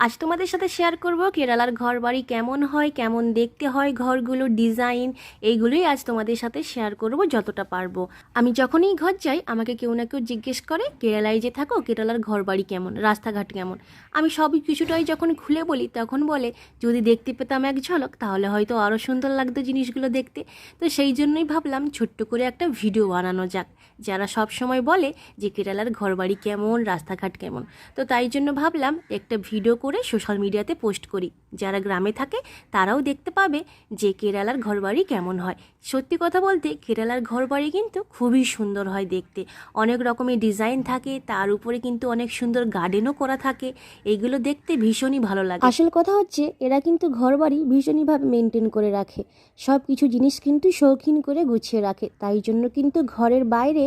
আজ তোমাদের সাথে শেয়ার করব কেরালার ঘর বাড়ি কেমন হয়, কেমন দেখতে হয়, ঘরগুলো ডিজাইন এইগুলোই আজ তোমাদের সাথে শেয়ার করব যতটা পারব। আমি যখনই ঘর যাই, আমাকে কেউ না কেউ জিজ্ঞেস করে, কেরালায় যে থাকো, কেরালার ঘর বাড়ি কেমন, রাস্তাঘাট কেমন? আমি সব কিছুটাই যখন খুলে বলি, তখন বলে, যদি দেখতে পেতাম এক ঝলক, তাহলে হয়তো আরও সুন্দর লাগতো জিনিসগুলো দেখতে। তো সেই জন্যই ভাবলাম, ছোট্ট করে একটা ভিডিও বানানো যাক। যারা সব সময় বলে যে, কেরালার ঘরবাড়ি কেমন, রাস্তাঘাট কেমন? তো তাই জন্য ভাবলাম, একটা ভিডিও করে সোশ্যাল মিডিয়াতে পোস্ট করি। যারা গ্রামে থাকে, তারাও দেখতে পাবে যে কেরালার ঘরবাড়ি কেমন হয়। সত্যি কথা বলতে, কেরালার ঘরবাড়ি কিন্তু খুবই সুন্দর হয় দেখতে। অনেক রকমের ডিজাইন থাকে, তার উপরে কিন্তু অনেক সুন্দর গার্ডেনও করা থাকে। এগুলো দেখতে ভীষণই ভালো লাগে। আসল কথা হচ্ছে, এরা কিন্তু ঘরবাড়ি ভীষণইভাবে মেনটেন করে রাখে। সব কিছু জিনিস কিন্তু শৌখিন করে গুছিয়ে রাখে। তাই জন্য কিন্তু ঘরের বাইরে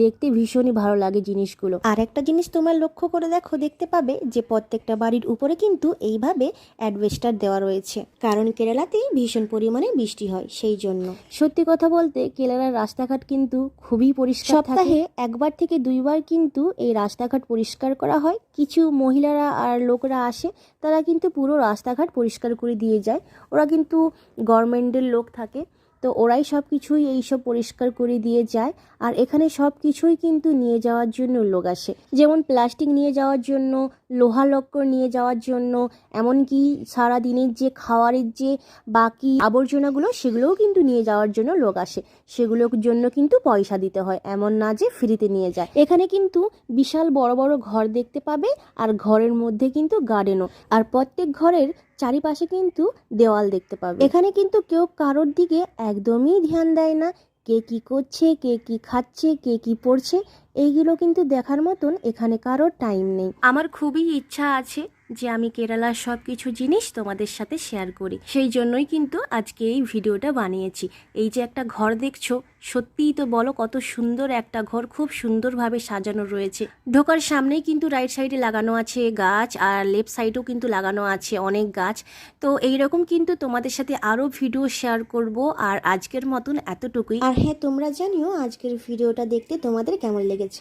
দেখতে ভীষণই ভালো লাগে জিনিসগুলো। আর একটা জিনিস তোমার লক্ষ্য করে দেখো, দেখতে পাবে যে প্রত্যেকটা বাড়ির উপরে কিন্তু এইভাবে অ্যাডভেস্টার দেওয়া রয়েছে। কারণ কেরালাতে ভীষণ পরিমাণে বৃষ্টি হয় সেই জন্য। সত্যি কথা বলতে কেরালার রাস্তাঘাট কিন্তু খুবই পরিষ্কার সপ্তাহে একবার থেকে দুইবার কিন্তু এই রাস্তাঘাট পরিষ্কার করা হয়। কিছু মহিলারা আর লোকরা আসে তারা কিন্তু পুরো রাস্তাঘাট পরিষ্কার করে দিয়ে যায়। ওরা কিন্তু গভর্নমেন্টের লোক থাকে। তো ওরাই সব কিছুই এইসব পরিষ্কার করে দিয়ে যায় আর এখানে সব কিছুই কিন্তু নিয়ে যাওয়ার জন্য লোক আসে। যেমন প্লাস্টিক নিয়ে যাওয়ার জন্য, লোহা লক্কর নিয়ে যাওয়ার জন্য, এমনকি সারা দিনের যে খাওয়ারের যে বাকি আবর্জনাগুলো, সেগুলোও কিন্তু নিয়ে যাওয়ার জন্য লোক আসে। সেগুলোর জন্য কিন্তু পয়সা দিতে হয়। এমন না যে ফ্রিতে নিয়ে যায়। এখানে কিন্তু বিশাল বড় বড় ঘর দেখতে পাবে আর ঘরের মধ্যে কিন্তু গার্ডেনও আর প্রত্যেক ঘরের চারিপাশে কিন্তু দেওয়াল দেখতে পাবে। এখানে কিন্তু কেউ কারোর দিকে একদমই ধ্যান দেয় না। কে কি করছে, কে কি খাচ্ছে, কে কি পড়ছে, এইগুলো কিন্তু দেখার মতন এখানে কারোর টাইম নেই। আমার খুবই ইচ্ছা আছে যে আমি কেরালার সব কিছু জিনিস তোমাদের সাথে শেয়ার করি। সেই জন্যই কিন্তু আজকে এই ভিডিওটা বানিয়েছি। এই যে একটা ঘর দেখছ, সত্যিই তো বলো কত সুন্দর একটা ঘর, খুব সুন্দরভাবে সাজানো রয়েছে। ঢোকার সামনেই কিন্তু রাইট সাইডে লাগানো আছে গাছ, আর লেফট সাইডেও কিন্তু লাগানো আছে অনেক গাছ। তো এইরকম কিন্তু তোমাদের সাথে আরও ভিডিও শেয়ার করব, আর আজকের মতন এতটুকুই। আর হ্যাঁ তোমরা জানিও আজকের ভিডিওটা দেখতে তোমাদের কেমন লেগেছে।